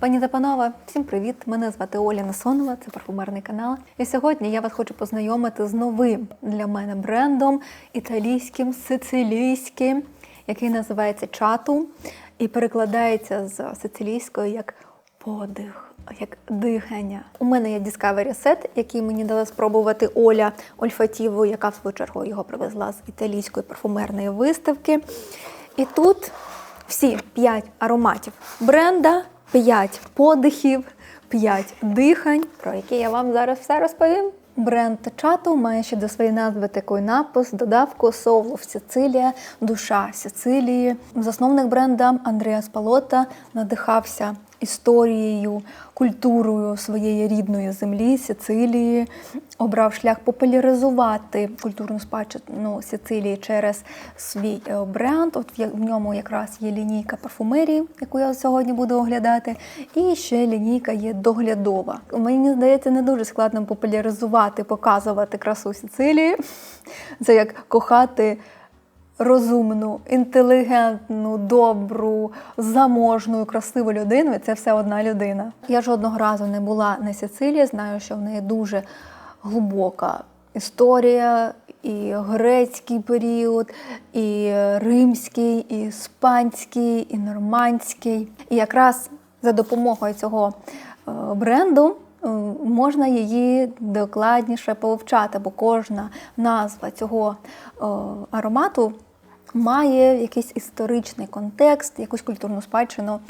Пані та панове, всім привіт! Мене звати Оля Насонова, це парфумерний канал. І сьогодні я вас хочу познайомити з новим для мене брендом італійським, сицилійським, який називається чату і перекладається з сицилійської як подих. Як дихання. У мене є Discovery Set, який мені дала спробувати Оля Ольфатіву, яка в свою чергу його привезла з італійської парфумерної виставки. І тут всі п'ять ароматів бренда, п'ять подихів, п'ять дихань, про які я вам зараз все розповім. Бренд чату має ще до своєї назви такий напис, додавку «Совлов Сіцилія, душа Сіцилії. Засновник бренда Андреас Спалота надихався історією, культурою своєї рідної землі, Сицилії, обрав шлях популяризувати культурну спадщину Сицилії через свій е, бренд. От в ньому якраз є лінійка парфумерії, яку я сьогодні буду оглядати, і ще лінійка є доглядова. Мені здається, не дуже складно популяризувати, показувати красу Сицилії. Це як кохати розумну, інтелігентну, добру, заможну, красиву людину. І це все одна людина. Я жодного разу не була на Сицилії. Знаю, що в неї дуже глибока історія, і грецький період, і римський, і іспанський, і нормандський. І якраз за допомогою цього е, бренду е, можна її докладніше повчати, бо кожна назва цього е, аромату має якийсь історичний контекст, якусь культурну спадщину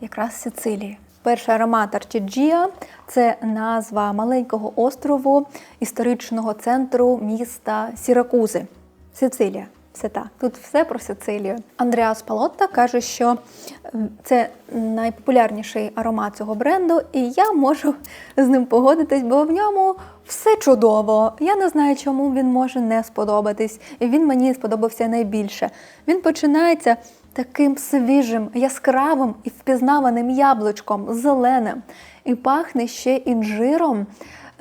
якраз Сицилії. Перший аромат Арчеджія це назва маленького острову історичного центру міста Сіракузи, Сицилія. Все так. Тут все про Сицилію. Андреас Палотта каже, що це найпопулярніший аромат цього бренду, і я можу з ним погодитись, бо в ньому все чудово. Я не знаю, чому він може не сподобатись. І він мені сподобався найбільше. Він починається таким свіжим, яскравим і впізнаваним яблучком, зеленим, і пахне ще інжиром,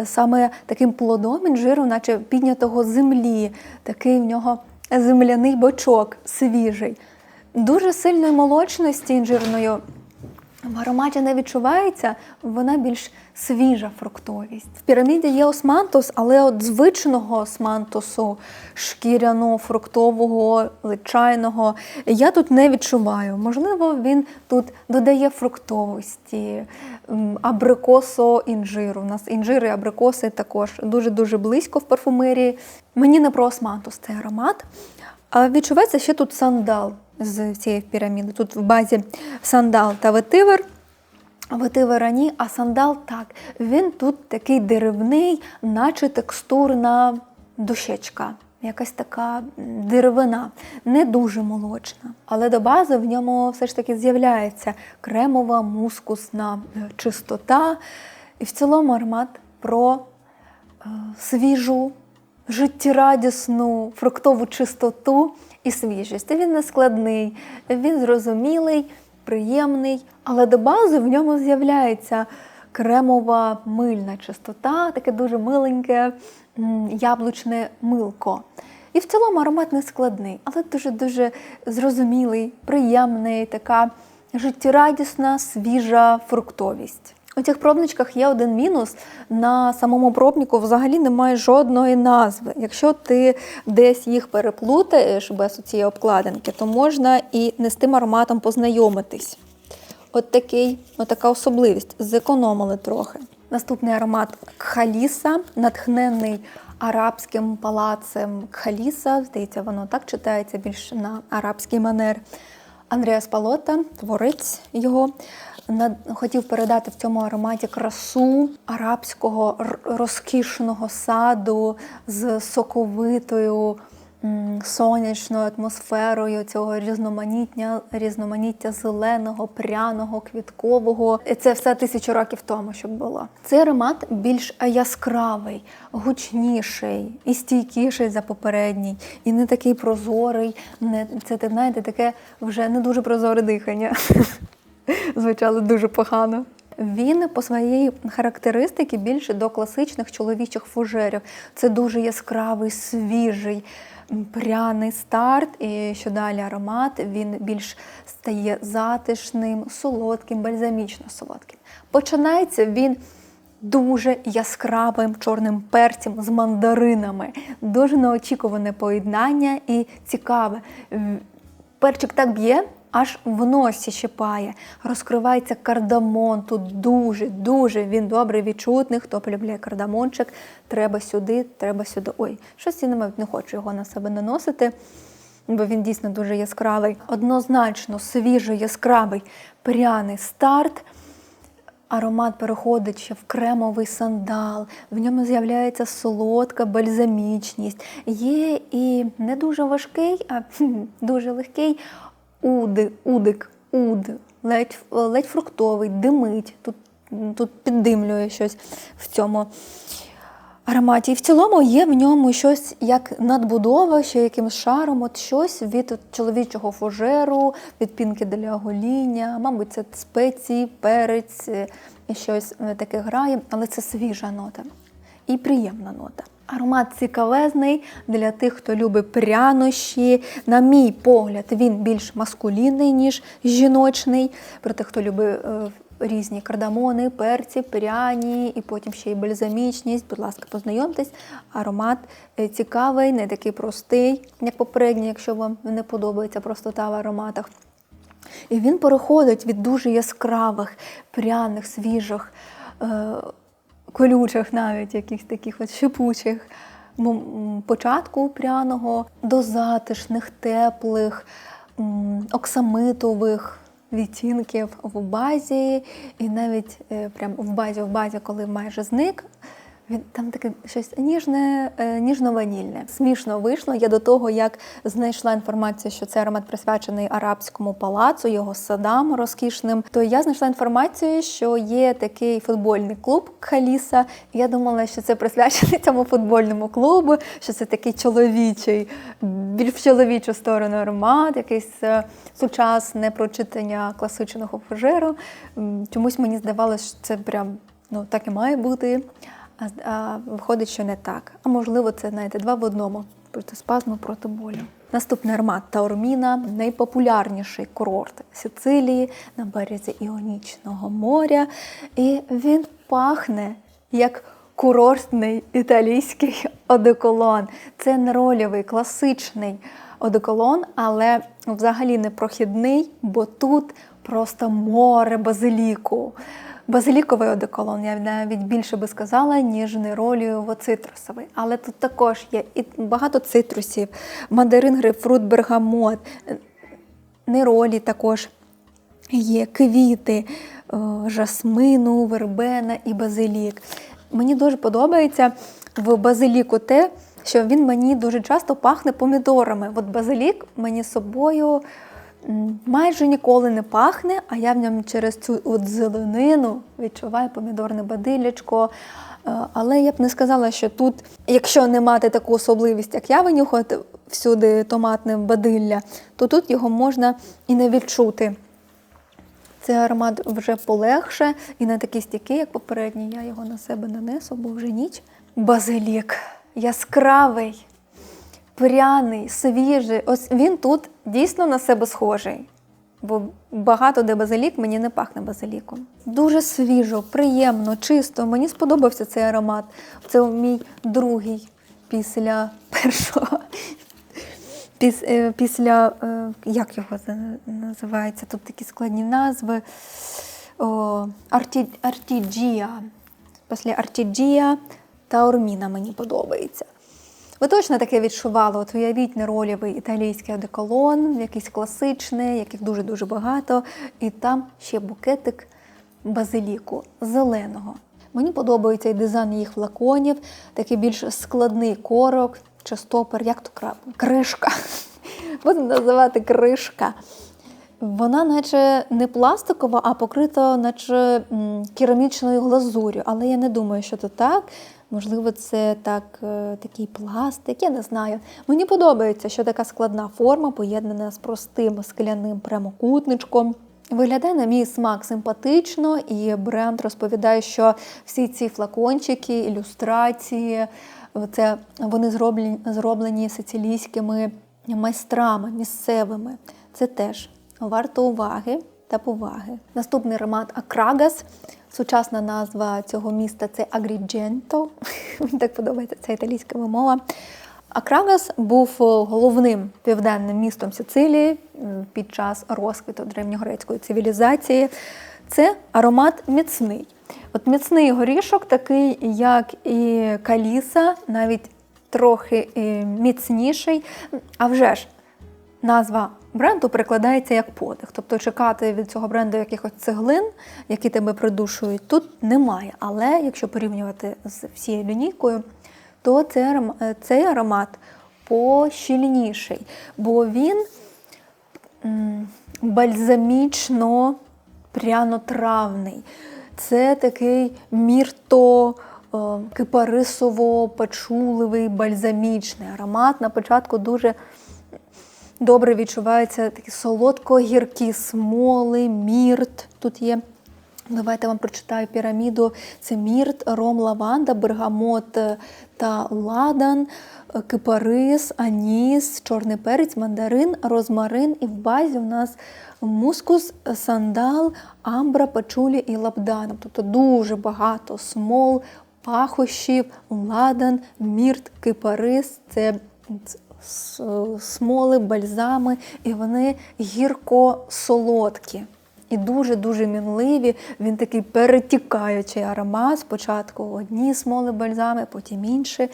саме таким плодом інжиру, наче піднятого землі, такий в нього земляний бочок свіжий. Дуже сильної молочності інжирною в ароматі не відчувається, вона більш свіжа фруктовість. В піраміді є османтус, але от звичного османтусу, шкіряного, фруктового, личайного, я тут не відчуваю. Можливо, він тут додає фруктовості, абрикосо інжиру. У нас інжири і абрикоси також дуже-дуже близько в парфумерії. Мені не про османтус цей аромат. А відчувається ще тут сандал з цієї піраміди. Тут в базі сандал та ветивер. Ветивера ні, а сандал так. Він тут такий деревний, наче текстурна дощечка. Якась така деревина, не дуже молочна. Але до бази в ньому все ж таки з'являється кремова, мускусна е, чистота. І в цілому аромат про е, свіжу, життєрадісну, фруктову чистоту і свіжість. Він не складний, він зрозумілий, приємний, але до бази в ньому з'являється кремова мильна чистота, таке дуже миленьке яблучне милко. І в цілому аромат не складний, але дуже-дуже зрозумілий, приємний, така життєрадісна, свіжа фруктовість. У цих пробничках є один мінус. На самому пробнику взагалі немає жодної назви. Якщо ти десь їх переплутаєш без цієї обкладинки, то можна і не з тим ароматом познайомитись. От такий, от така особливість. Зекономили трохи. Наступний аромат Кхаліса, натхнений арабським палацем Кхаліса. Здається, воно так читається більш на арабський манер. Андреас Палота, творець його, хотів передати в цьому ароматі красу арабського розкішного саду з соковитою сонячною атмосферою цього різноманіття, різноманіття зеленого, пряного, квіткового. Це все тисячу років тому, щоб було. Цей аромат більш яскравий, гучніший і стійкіший за попередній, і не такий прозорий. Не це ти знаєте, таке вже не дуже прозоре дихання. Звучало дуже погано. Він по своїй характеристиці більше до класичних чоловічих фужерів. Це дуже яскравий, свіжий, пряний старт, і що далі аромат він більш стає затишним, солодким, бальзамічно солодким. Починається він дуже яскравим чорним перцем з мандаринами. Дуже неочікуване поєднання і цікаве. Перчик так б'є, аж в носі щипає. Розкривається кардамон. Тут дуже, дуже він добре відчутний. Хто полюбляє кардамончик, треба сюди, треба сюди. Ой, щось я навіть не хочу його на себе наносити, бо він дійсно дуже яскравий. Однозначно свіжий, яскравий, пряний старт. Аромат переходить ще в кремовий сандал, в ньому з'являється солодка бальзамічність. Є і не дуже важкий, а дуже легкий уди, удик, уд, ледь, ледь фруктовий, димить. Тут, тут піддимлює щось в цьому ароматі. І в цілому є в ньому щось як надбудова, ще якимсь шаром, от щось від чоловічого фужеру, від пінки для гоління, мабуть, це спеції, перець, е, щось е, таке грає, але це свіжа нота і приємна нота. Аромат цікавезний для тих, хто любить прянощі. На мій погляд, він більш маскулінний, ніж жіночний. Проте, хто любить е, різні кардамони, перці, пряні і потім ще й бальзамічність. Будь ласка, познайомтесь. Аромат е, цікавий, не такий простий, як попередній, якщо вам не подобається простота в ароматах. І він переходить від дуже яскравих, пряних, свіжих, е, колючих навіть якихось таких от шипучих початку пряного до затишних, теплих, оксамитових відтінків в базі, і навіть е, прям в базі, в базі, коли майже зник. Він там таке щось ніжне, е, ніжно-ванільне. Смішно вийшло. Я до того, як знайшла інформацію, що цей аромат присвячений арабському палацу, його садам розкішним. То я знайшла інформацію, що є такий футбольний клуб Халіса. Я думала, що це присвячений цьому футбольному клубу, що це такий чоловічий, більш в чоловічу сторону аромат, якийсь е, сучасне прочитання класичного фужеру. Чомусь мені здавалося, що це прям ну так і має бути. А, а виходить, що не так. А можливо, це знаєте, два в одному проти спазму, проти болю. Наступний аромат Таурміна найпопулярніший курорт Сицилії на березі Іонічного моря. І він пахне як курортний італійський одеколон. Це не рольовий, класичний одеколон, але взагалі не прохідний, бо тут просто море базиліку. Базиліковий одеколон, я навіть більше би сказала, ніж нероліово-цитрусовий. Але тут також є і багато цитрусів, мандарин, грейпфрут, бергамот, неролі також є, квіти, е, жасмину, вербена і базилік. Мені дуже подобається в базиліку те, що він мені дуже часто пахне помідорами. От базилік мені собою майже ніколи не пахне, а я в ньому через цю от зеленину відчуваю помідорне бадилячко. Е, Але я б не сказала, що тут, якщо не мати таку особливість, як я винюхати всюди томатне бадилля, то тут його можна і не відчути. Цей аромат вже полегше і не такий стійкий, як попередній. Я його на себе нанесу, бо вже ніч. Базилік яскравий, пряний, свіжий. Ось він тут дійсно на себе схожий. Бо багато де базилік мені не пахне базиліком. Дуже свіжо, приємно, чисто. Мені сподобався цей аромат. Це мій другий після першого. Е, після, е, як його називається? Тут такі складні назви. О, арті, Артіджія. Після Артіджія та Орміна мені подобається. Ви точно таке відчували? От уявіть неролєвий італійський одеколон, якийсь класичний, яких дуже-дуже багато. І там ще букетик базиліку зеленого. Мені подобається і дизайн їх флаконів, такий більш складний корок чи стопор, як то кра- кришка. Будемо називати кришка. Вона, наче не пластикова, а покрита, наче керамічною глазур'ю. Але я не думаю, що це так. Можливо, це так, е, такий пластик, я не знаю. Мені подобається, що така складна форма поєднана з простим скляним прямокутничком. Виглядає на мій смак симпатично, і бренд розповідає, що всі ці флакончики, ілюстрації, Це вони зроблені, зроблені сицилійськими майстрами місцевими. Це теж варто уваги та поваги. Наступний аромат Акрагас. Сучасна назва цього міста це Агрідженто. Мені так подобається ця італійська мова. Акрагас був головним південним містом Сицилії під час розквіту древньогрецької цивілізації. Це аромат міцний. От міцний горішок, такий, як і каліса, навіть трохи міцніший. А вже ж, назва бренду перекладається як подих. Тобто чекати від цього бренду якихось цеглин, які тебе придушують, тут немає. Але якщо порівнювати з всією лінійкою, то цей аромат пощільніший, бо він бальзамічно прянотравний. Це такий мірто кипарисово пачуливий бальзамічний аромат. На початку дуже добре відчуваються такі солодко-гіркі смоли, мірт. Тут є. Давайте вам прочитаю піраміду. Це мірт, ром, лаванда, бергамот та ладан, кипарис, аніс, чорний перець, мандарин, розмарин. І в базі у нас мускус, сандал, амбра, пачулі і лабдана. Тобто дуже багато смол, пахощів, ладан, мірт, кипарис. Це смоли, бальзами, і вони гірко-солодкі. І дуже-дуже мінливі. Він такий перетікаючий аромат. Спочатку одні смоли бальзами, потім інші.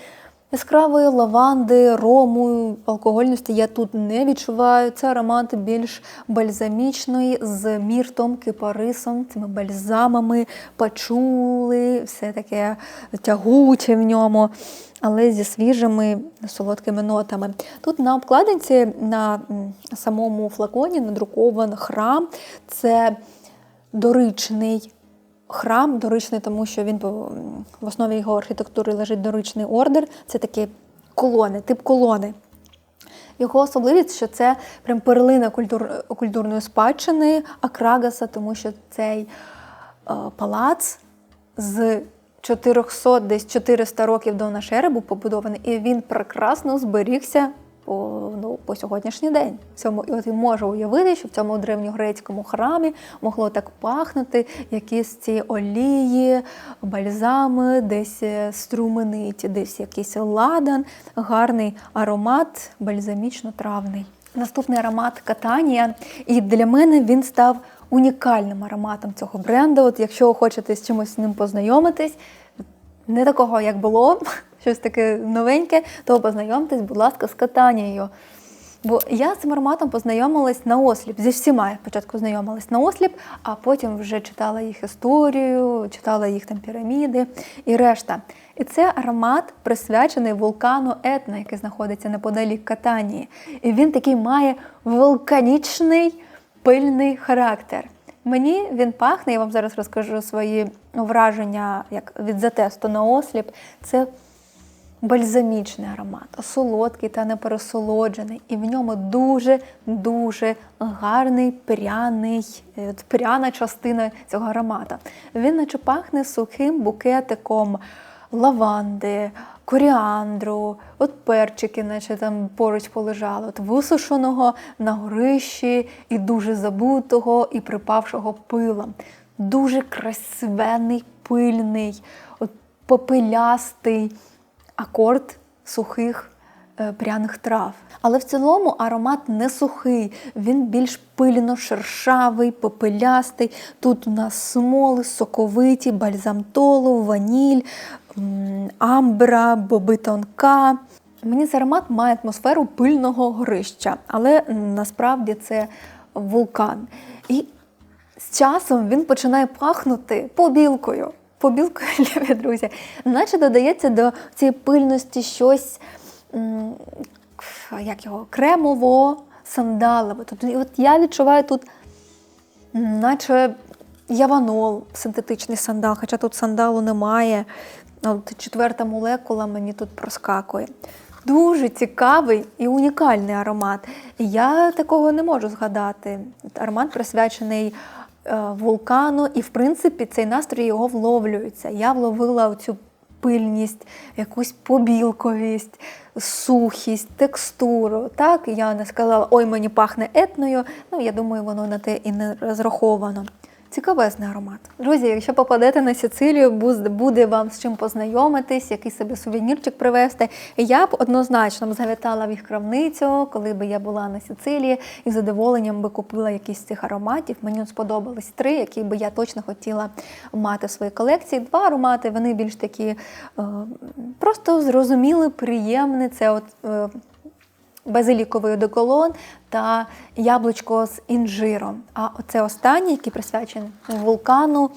Яскравої лаванди, рому, алкогольності я тут не відчуваю. Це аромат більш бальзамічний, з міртом, кипарисом, цими бальзамами, пачули, все таке тягуче в ньому, але зі свіжими солодкими нотами. Тут на обкладинці, на самому флаконі надрукований храм. Це доричний храм доричний, тому що він в основі його архітектури лежить доричний ордер. Це такі колони, тип колони. Його особливість, що це прям перлина культур, культурної спадщини Акрагаса, тому що цей е, палац з 400 десь 400 років до нашої ери був побудований, і він прекрасно зберігся ну, по сьогоднішній день. Цьому і от я можу уявити, що в цьому древньогрецькому храмі могло так пахнути якісь ці олії, бальзами, десь е, струмениті, десь якийсь ладан, гарний аромат, бальзамічно-травний. Наступний аромат Катанія. І для мене він став унікальним ароматом цього бренду. От Якщо хочете з чимось з ним познайомитись, не такого, як було, щось таке новеньке, то познайомтесь, будь ласка, з катанією. Бо я з цим ароматом познайомилась на осліп. Зі всіма я спочатку знайомилась на осліп, а потім вже читала їх історію, читала їх там піраміди і решта. І це аромат присвячений вулкану Етна, який знаходиться неподалік Катанії. І він такий має вулканічний пильний характер. Мені він пахне, я вам зараз розкажу свої враження як від затесту на осліп. Це бальзамічний аромат, солодкий та непересолоджений. І в ньому дуже-дуже гарний пряний, е, пряна частина цього аромата. Він наче пахне сухим букетиком лаванди, коріандру, от перчики, наче там поруч полежали, от висушеного на горищі і дуже забутого і припавшого пила. Дуже красивенний, пильний, от попелястий акорд сухих е, пряних трав. Але в цілому аромат не сухий, він більш пильно шершавий, попелястий. Тут у нас смоли, соковиті, бальзамтолу, ваніль, амбра, боби тонка. Мені цей аромат має атмосферу пильного горища, але насправді це вулкан. І з часом він починає пахнути побілкою побілкою, любі друзі, наче додається до цієї пильності щось як його, кремово, сандалове. Тобто, от я відчуваю тут, наче яванол, синтетичний сандал, хоча тут сандалу немає. От Четверта молекула мені тут проскакує. Дуже цікавий і унікальний аромат. Я такого не можу згадати. Аромат присвячений вулкану, і, в принципі, цей настрій його вловлюється. Я вловила цю пильність, якусь побілковість, сухість, текстуру. Так, я не сказала, ой, мені пахне етною. Ну, я думаю, воно на те і не розраховано. Цікавезний аромат. Друзі, якщо попадете на Сицилію, буде вам з чим познайомитись, який собі сувенірчик привезти. Я б однозначно завітала в їх крамницю, коли б я була на Сицилії, і з задоволенням би купила якісь з цих ароматів. Мені сподобались три, які би я точно хотіла мати в своїй колекції. Два аромати, вони більш такі е, просто зрозуміли, приємні. Це от. Базиліковий одеколон та яблучко з інжиром. А оце останній, який присвячений вулкану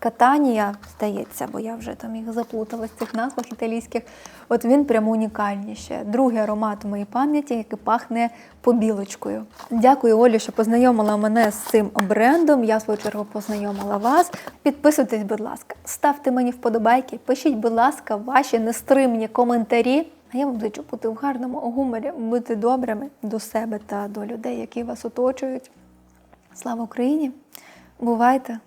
Катанія, здається, бо я вже там їх заплутала в цих назвах італійських. От він прямо унікальніше. Другий аромат у моїй пам'яті, який пахне побілочкою. Дякую, Олі, що познайомила мене з цим брендом. Я в свою чергу познайомила вас. Підписуйтесь, будь ласка, ставте мені вподобайки, пишіть, будь ласка, ваші нестримні коментарі. А я вам зичу бути в гарному гуморі, бути добрими до себе та до людей, які вас оточують. Слава Україні! Бувайте!